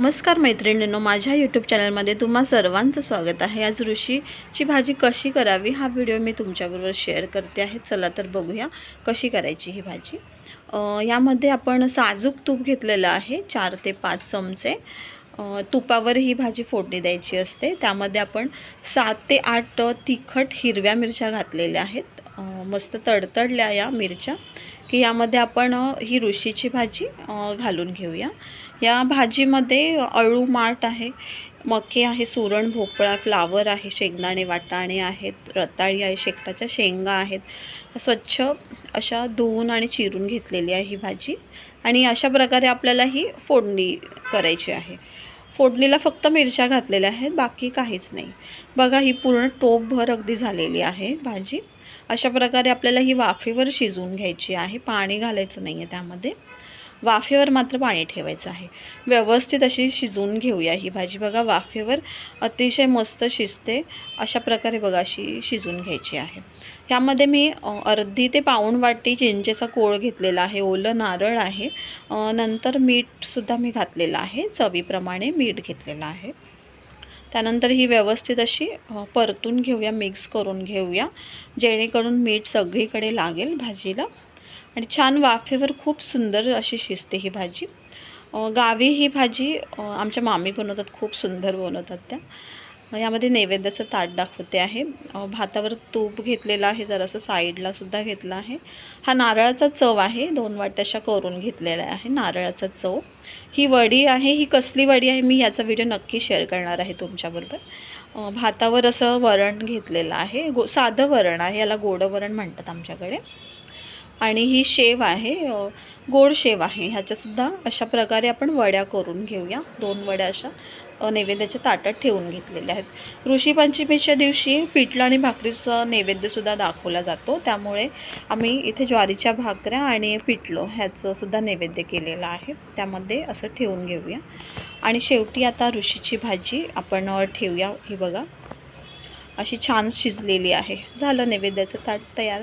नमस्कार मैत्रिणींनो माझ्या यूट्यूब चॅनलमध्ये तुम्हा सर्वांचं स्वागत आहे. आज ऋषीची भाजी कशी करावी हा व्हिडिओ मी तुमच्याबरोबर शेअर करते आहे. चला तर बघूया कशी करायची ही भाजी. यामध्ये आपण साजूक तूप घेतलेलं आहे चार ते पाच चमचे. तुपावर ही भाजी फोडणी द्यायची असते. त्यामध्ये आपण सात ते आठ तिखट हिरव्या मिरच्या घातलेल्या आहेत. मस्त तडतडल्या या मिरच्या की यामध्ये आपण ही ऋषीची भाजी घालून घेऊया. या भाजीमध्ये अळू माठ आहे मके आहे सुरण भोपळा फ्लावर आहे शेंगदाणे वाटाणे आहेत रताळी आहे शेकटाच्या शेंगा आहेत. स्वच्छ अशा धुवून आणि चिरून घेतलेली आहे ही भाजी. आणि अशा प्रकारे आपल्याला ही फोडणी करायची आहे. फोडणीला फक्त मिरच्या घातलेल्या आहेत बाकी काहीच नाही. बघा ही पूर्ण टोपभर अगदी झालेली आहे भाजी. अशा प्रकारे आपल्याला ही वाफेवर शिजवून घ्यायची आहे. पाणी घालायचं नाही आहे त्यामध्ये. वाफेवर मात्र पाणी ठेवायचं आहे. व्यवस्थित अशी शिजवून घेऊया ही भाजी. बघा वाफेवर अतिशय मस्त शिजते. अशा प्रकारे बघा अशी शिजवून घ्यायची आहे. ह्यामध्ये मी अर्धी ते पाऊण वाटी चिंचेचा कोळ घेतलेला आहे. ओलं नारळ आहे. नंतर मीठसुद्धा मी घातलेलं आहे. चवीप्रमाणे मीठ घेतलेलं आहे. त्यानंतर ही व्यवस्थित अशी परतून घेऊया मिक्स करून घेऊया. जेणेकरून मीठ सगळीकडे लागेल भाजीला. आणि छान वाफेवर खूप सुंदर अशी शिजते ही भाजी. गावी ही भाजी आमच्या मामी बनवतात. खूप सुंदर बनवतात त्या. यामध्ये नैवेद्याचं ताट दाखवते आहे. भातावर तूप घेतलेलं आहे जरासं साईडला सुद्धा घेतलं आहे. हा नारळाचा चव आहे दोन वाट्याशा करून घेतलेला आहे नारळाचा चव. ही वडी आहे ही कसली वडी आहे मी याचा व्हिडिओ नक्की शेअर करणार आहे तुमच्याबरोबर. भातावर असं वरण घेतलेलं आहे गो साधं वरण आहे याला गोडं वरण म्हणतात आमच्याकडे. आणि ही शेव आहे गोड शेव आहे. ह्याच्यासुद्धा अशा प्रकारे आपण वड्या करून घेऊया. दोन वड्या अशा नैवेद्याच्या ताटात ठेवून घेतलेल्या आहेत. ऋषीपंचमीच्या दिवशी पिठलं आणि भाकरीचं नैवेद्यसुद्धा दाखवला जातो. त्यामुळे आम्ही इथे ज्वारीच्या भाकऱ्या आणि पिठलं ह्याचंसुद्धा नैवेद्य केलेलं आहे. त्यामध्ये असं ठेवून घेऊया. आणि शेवटी आता ऋषीची भाजी आपण ठेवूया. ही बघा. अशी छान शिजलेली आहे. झालं नैवेद्याचं ताट तयार?